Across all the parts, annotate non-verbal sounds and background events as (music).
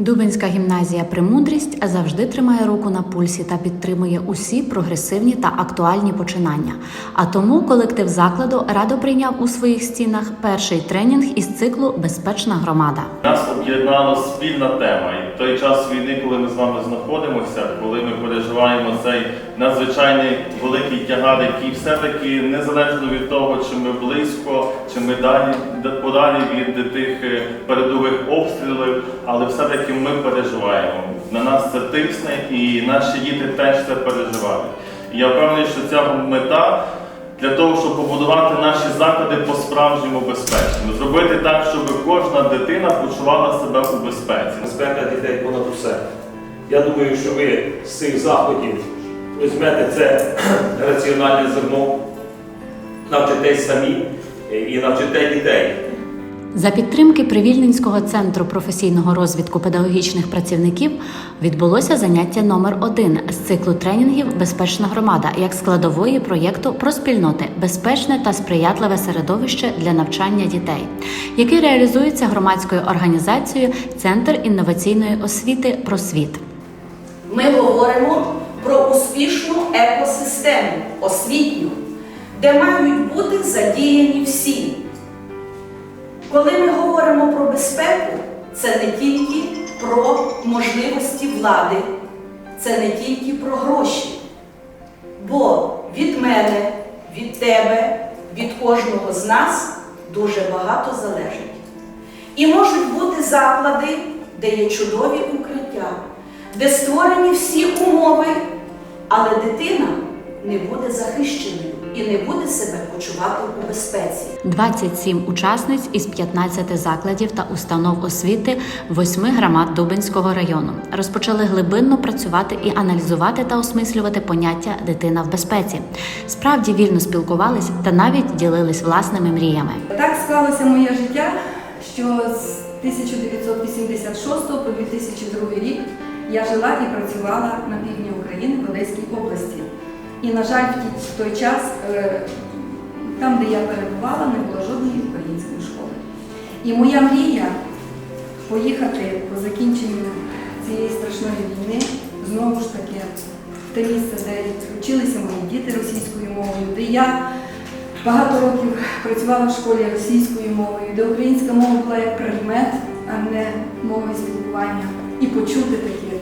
Дубинська гімназія Премудрість завжди тримає руку на пульсі та підтримує усі прогресивні та актуальні починання. А тому колектив закладу радо прийняв у своїх стінах перший тренінг із циклу Безпечна громада. Нас об'єднала спільна тема. Той час війни, коли ми з вами знаходимося, коли ми переживаємо цей надзвичайний великий тягар, який все-таки незалежно від того, чи ми близько, чи ми далі подалі від тих е, передових обстрілів, але все-таки ми переживаємо. На нас це тисне, і наші діти теж це переживають. Я впевнений, що ця мета для того, щоб побудувати наші заклади по-справжньому безпечними, зробити так, щоб кожна дитина почувала себе у безпеці. Безпека дітей понад усе. Я думаю, що ви з цих заходів візьмете це (clears throat) раціональне зерно, навчитесь самі е, і навчите дітей. За підтримки Привільненського центру професійного розвитку педагогічних працівників відбулося заняття номер один з циклу тренінгів Безпечна громада як складової проєкту про спільноти безпечне та сприятливе середовище для навчання дітей, який реалізується громадською організацією Центр інноваційної освіти Просвіт. Ми говоримо про успішну екосистему освітню, де мають бути задіяні всі. Коли ми говоримо про безпеку, це не тільки про можливості влади, це не тільки про гроші. Бо від мене, від тебе, від кожного з нас дуже багато залежить. І можуть бути заклади, де є чудові укриття, де створені всі умови, але дитина не буде захищеною і не буде себе почувати у безпеці. 27 учасниць із 15 закладів та установ освіти 8 громад Дубинського району розпочали глибинно працювати і аналізувати та осмислювати поняття дитина в безпеці. Справді вільно спілкувались та навіть ділились власними мріями. Так склалося моє життя, що з 1986 по 2002 рік я жила і працювала на півдні України в Одеській області. І, на жаль, в той час, е, там, де я перебувала, не було жодної української школи. І моя мрія поїхати по закінченню цієї страшної війни знову ж таки в те місце, де вчилися мої діти російською мовою, де я Багато років працювала в школі російською мовою, де українська мова була як предмет, а не мовою спілкування. І почути таке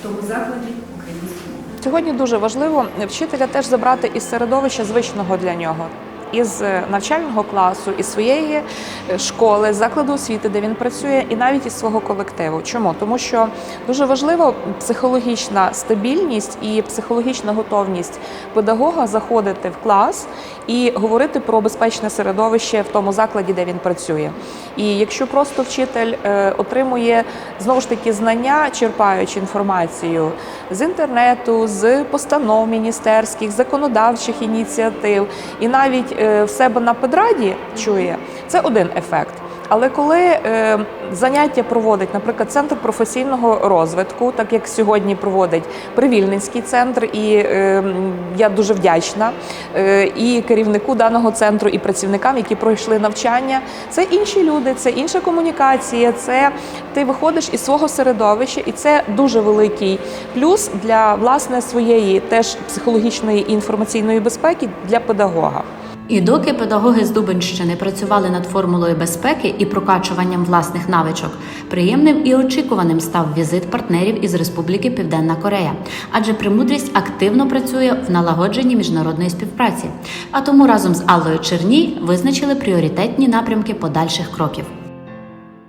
в тому закладі українську мову. Сьогодні дуже важливо вчителя теж забрати із середовища звичного для нього. Із навчального класу, із своєї е, школи, закладу освіти, де він працює, і навіть із свого колективу. Чому? Тому що дуже важливо психологічна стабільність і психологічна готовність педагога заходити в клас і говорити про безпечне середовище в тому закладі, де він працює. І якщо просто вчитель е, отримує знову ж таки знання, черпаючи інформацію з інтернету, з постанов міністерських, законодавчих ініціатив, і навіть е, в себе на педраді чує, це один ефект. Але коли е, заняття проводить, наприклад, центр професійного розвитку, так як сьогодні проводить Привільненський центр, і е, я дуже вдячна е, і керівнику даного центру, і працівникам, які пройшли навчання, це інші люди, це інша комунікація, це ти виходиш із свого середовища, і це дуже великий плюс для власне своєї теж психологічної і інформаційної безпеки для педагога. І доки педагоги з Дубинщини працювали над формулою безпеки і прокачуванням власних навичок, приємним і очікуваним став візит партнерів із Республіки Південна Корея, адже примудрість активно працює в налагодженні міжнародної співпраці. А тому разом з Аллою Черній визначили пріоритетні напрямки подальших кроків.